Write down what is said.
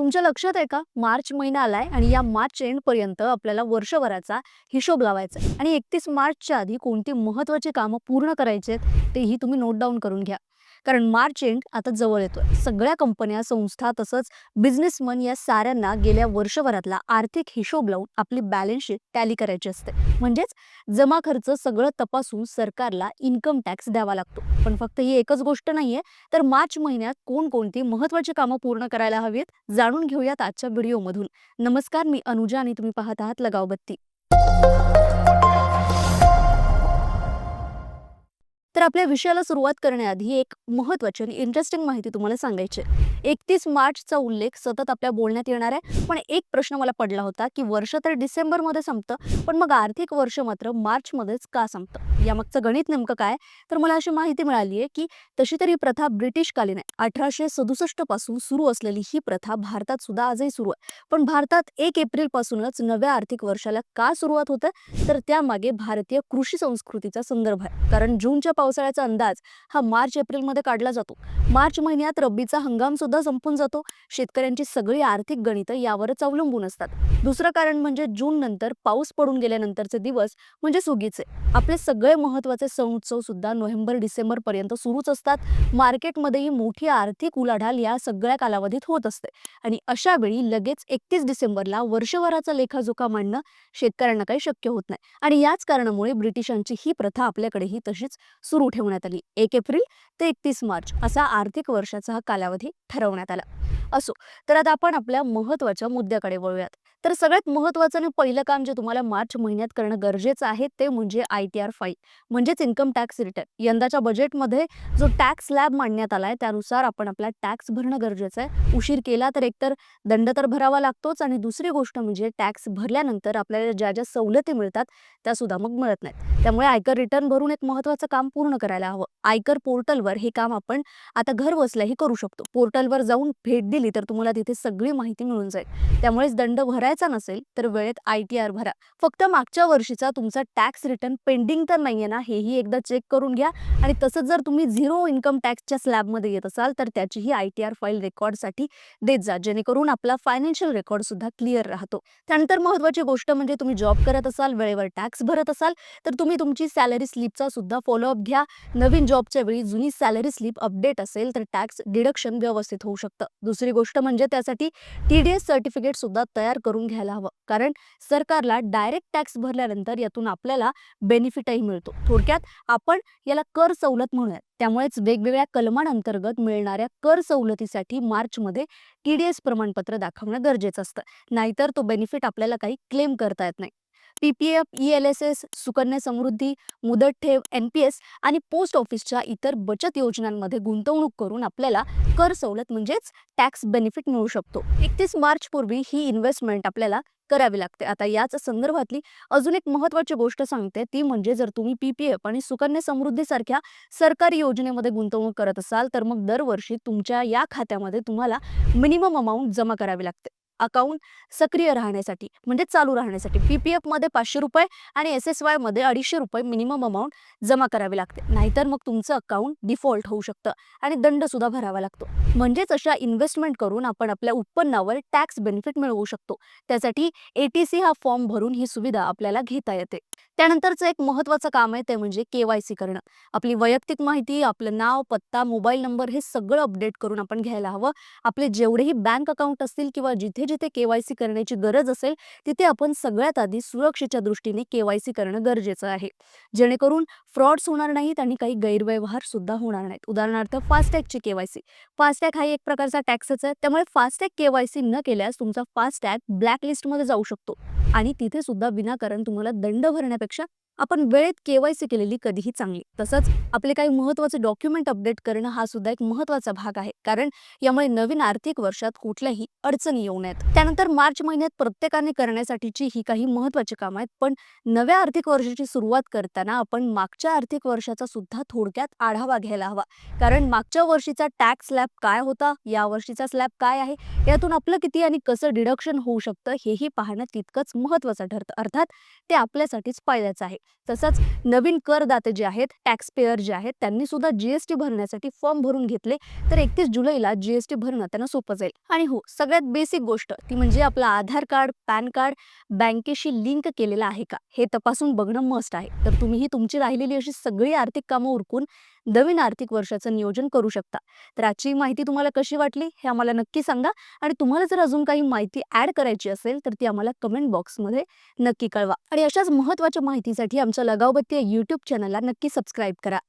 तुमच्या लक्षात आहे का मार्च महिना आलाय आणि या मार्च एंड पर्यंत आपल्याला वर्षभराचा हिशोब लावायचा आहे. आणि एकतीस मार्चच्या आधी कोणती महत्वाची कामं पूर्ण करायची आहेत तेही तुम्ही नोट डाऊन करून घ्या कारण मार्च एंड आता जवळ येतोय. सगळ्या कंपन्या संस्था तसंच बिझनेसमन या साऱ्यांना गेल्या वर्षभरातला आर्थिक हिशोब लावून आपली बॅलन्स शीट टॅली करायची असते. म्हणजेच जमा खर्च सगळं तपासून सरकारला इन्कम टॅक्स द्यावा लागतो. पण फक्त ही एकच गोष्ट नाहीये तर मार्च महिन्यात कोणकोणती महत्वाची कामं पूर्ण करायला हवीत? जाणून घेऊयात आजच्या व्हिडिओमधून. नमस्कार मी अनुजा आणि तुम्ही पाहत आहात लगावबत्ती. तर आपल्या विषयाला सुरुवात करण्याआधी एक महत्वाची आणि इंटरेस्टिंग माहिती तुम्हाला सांगायची एकतीस मार्चचा उल्लेख सतत आपल्या बोलण्यात येणार आहे. पण एक प्रश्न मला पडला होता की वर्ष तर डिसेंबरमध्ये संपतं पण मग आर्थिक वर्ष मात्र मार्चमध्येच का संपतं? यामागचं गणित नेमकं काय? तर मला अशी माहिती मिळाली आहे की तशी तर ही प्रथा ब्रिटिशकालीन आहे. अठराशे सदुसष्टपासून सुरू असलेली ही प्रथा भारतात सुद्धा आजही सुरू आहे. पण भारतात एक एप्रिल पासूनच नव्या आर्थिक वर्षाला का सुरुवात होते? तर त्यामागे भारतीय कृषी संस्कृतीचा संदर्भ आहे. कारण जूनच्या पावसाळ्याचा अंदाज हा मार्च एप्रिलमध्ये काढला जातो. मार्च महिन्यात रब्बीचा हंगाम सुद्धा संपून जातो. शेतकऱ्यांची सगळी आर्थिक गणितं यावरच अवलंबून असतात. दुसरं कारण म्हणजे जून नंतर पाऊस पडून गेल्यानंतरचे दिवस म्हणजे सुगीचे. आपले सगळे महत्त्वाचे सण उत्सव सुद्धा नोव्हेंबर डिसेंबर पर्यंत सुरूच असतात. मार्केटमध्येही मोठी आर्थिक उलाढाल या सगळ्या कालावधीत होत असते. आणि अशा वेळी लगेच एकतीस डिसेंबरला वर्षभराचा लेखाजोखा मांडणं शेतकऱ्यांना काही शक्य होत नाही. आणि याच कारणामुळे ब्रिटिशांची ही प्रथा आपल्याकडेही तशीच सुरू ठेवण्यात आली. एक एप्रिल ते एकतीस मार्च असा आर्थिक वर्षाचा हा कालावधी ठरवण्यात आला. असो तर आता आपण आपल्या महत्त्वाच्या मुद्द्याकडे वळूयात. तर सगळ्यात महत्वाचं आणि पहिलं काम जे तुम्हाला मार्च महिन्यात करणं गरजेचं आहे ते म्हणजे आय टी आर फाईल म्हणजेच इन्कम टॅक्स रिटर्न. यंदाच्या बजेटमध्ये जो टॅक्स स्लॅब मांडण्यात आला आहे त्यानुसार आपण आपला टॅक्स भरणं गरजेचं आहे. उशीर केला तर एकतर दंड तर भरावा लागतोच आणि दुसरी गोष्ट म्हणजे टॅक्स भरल्यानंतर आपल्याला ज्या ज्या सवलती मिळतात त्या सुद्धा मग मिळत नाहीत. त्यामुळे आयकर रिटर्न भरून एक महत्वाचं काम पूर्ण करायला हवं. आयकर पोर्टलवर हे काम आपण आता घर बसल्याही करू शकतो. पोर्टलवर जाऊन भेट दिली तर तुम्हाला तिथे सगळी माहिती मिळून जाईल. त्यामुळेच दंड भरायचा नसेल तर वेळेत आय टी आर भरा. फक्त मागच्या वर्षीचा तुमचा टॅक्स रिटर्न पेंडिंग तर नाहीये ना हेही एकदा चेक करून घ्या. आणि तसंच जर तुम्ही झिरो इन्कम टॅक्सच्या स्लॅबमध्ये येत असाल तर त्याचीही आय टी आर फाईल रेकॉर्डसाठी देत जा जेणेकरून आपला फायनान्शियल रेकॉर्ड सुद्धा क्लिअर राहतो. त्यानंतर महत्वाची गोष्ट म्हणजे तुम्ही जॉब करत असाल वेळेवर टॅक्स भरत असाल तर तुम्ही तुमची सॅलरी स्लिपचा सुद्धा फॉलोअप घ्या. नवीन जॉबच्या वेळी जुनी सॅलरी स्लिप अपडेट असेल तर टॅक्स डिडक्शन व्यवस्थित होऊ शकतं. दुसरी गोष्ट म्हणजे त्यासाठी टी डी एस सर्टिफिकेट सुद्धा तयार करून घ्यायला हवं. कारण सरकारला डायरेक्ट टॅक्स भरल्यानंतर यातून आपल्याला बेनिफिटही मिळतो. थोडक्यात आपण याला कर सवलत म्हणूयात. त्यामुळेच वेगवेगळ्या कलमांअंतर्गत मिळणाऱ्या कर सवलतीसाठी मार्चमध्ये टी डी एस प्रमाणपत्र दाखवणं गरजेचं असतं. नाहीतर तो बेनिफिट आपल्याला काही क्लेम करता येत नाही. P P F E L S S Sukanya Samriddhi मुदत ठेव एन पी एस आणि पोस्ट ऑफिसच्या इतर बचत योजनांमध्ये गुंतवणूक करून आपल्याला कर सवलत म्हणजेच टॅक्स बेनिफिट मिळू शकतो. एकतीस मार्च पूर्वी ही इन्व्हेस्टमेंट आपल्याला करावी लागते. आता याच संदर्भातली अजून एक महत्वाची गोष्ट सांगते. ती म्हणजे जर तुम्ही पीपीएफ आणि सुकन्या समृद्धी सारख्या सरकारी योजनेमध्ये गुंतवणूक करत असाल तर मग दरवर्षी तुमच्या या खात्यामध्ये तुम्हाला मिनिमम अमाऊंट जमा करावी लागते. अकाउंट सक्रिय राहण्यासाठी म्हणजे चालू राहण्यासाठी. पी पी एफमध्ये पाचशे रुपये आणि एस एस वायमध्ये अडीचशे रुपये मिनिमम अमाऊंट जमा करावी लागते. नाहीतर मग तुमचं अकाउंट डिफॉल्ट होऊ शकतं आणि दंड सुद्धा भरावा लागतो. म्हणजेच अशा इन्व्हेस्टमेंट करून आपण आपल्या उत्पन्नावर टॅक्स बेनिफिट मिळवू शकतो. त्यासाठी ए टी सी हा फॉर्म भरून ही सुविधा आपल्याला घेता येते. त्यानंतरचं एक महत्वाचं काम आहे ते म्हणजे के वाय सी करणं. आपली वैयक्तिक माहिती आपलं नाव पत्ता मोबाईल नंबर हे सगळं अपडेट करून आपण घ्यायला हवं. आपले जेवढेही बँक अकाउंट असतील किंवा जिथे म्हणजे जिथे के वाय सी करण्याची गरज असेल तिथे आपण सगळ्यात आधी सुरक्षेच्या दृष्टीने के वाय सी करणं गरजेचं आहे. जेणेकरून फ्रॉड्स होणार नाहीत आणि काही गैरव्यवहार सुद्धा होणार नाहीत. उदाहरणार्थ फास्टॅगची के वाय सी. फास्टॅग हा एक प्रकारचा टॅक्सच आहे. त्यामुळे फास्टॅग के वाय सी न केल्यास तुमचा फास्टॅग ब्लॅक लिस्टमध्ये जाऊ शकतो. आणि तिथे सुद्धा विनाकारण तुम्हाला दंड भरण्यापेक्षा आपण वेळेत केवायसी केलेली कधीही चांगली. तसंच आपले काही महत्त्वाचे डॉक्युमेंट अपडेट करणं हा सुद्धा एक महत्त्वाचा भाग आहे. कारण यामुळे नवीन आर्थिक वर्षात कुठल्याही अडचणी येऊ नयेत. त्यानंतर मार्च महिन्यात प्रत्येकाने करण्यासाठीची ही काही महत्वाची कामं आहेत. पण नव्या आर्थिक वर्षाची सुरुवात करताना आपण मागच्या आर्थिक वर्षाचा सुद्धा थोडक्यात आढावा घ्यायला हवा. कारण मागच्या वर्षीचा टॅक्स स्लॅब काय होता? या वर्षीचा स्लॅब काय आहे? यातून आपलं किती आणि कसं डिडक्शन होऊ शकतं? हेही पाहणं तितकंच महत्वाचं ठरतं. अर्थात ते आपल्यासाठीच फायद्याचं आहे. तसंच नवीन करदाते जे आहेत टॅक्सपेअर जे आहेत त्यांनी सुद्धा जीएसटी भरण्यासाठी फॉर्म भरून घेतले. तर एकतीस जुलैला जीएसटी भरणं त्यांना सोपं जाईल. आणि हो सगळ्यात बेसिक गोष्ट ती म्हणजे आपलं आधार कार्ड पॅन कार्ड बँकेशी लिंक केलेलं आहे का? हे तपासून बघणं मस्ट आहे. तर तुम्हीही तुमची राहिलेली अशी सगळी आर्थिक कामं उरकून नवीन आर्थिक वर्षाचं नियोजन करू शकता. तर आजची माहिती तुम्हाला कशी वाटली हे आम्हाला नक्की सांगा आणि तुम्हाला जर अजून काही माहिती ऍड करायची असेल तर ती आम्हाला कमेंट बॉक्समध्ये नक्की कळवा. आणि अशाच महत्त्वाच्या माहितीसाठी आमच्या लगावबत्ती या यूट्यूब चॅनलला नक्की सबस्क्राईब करा.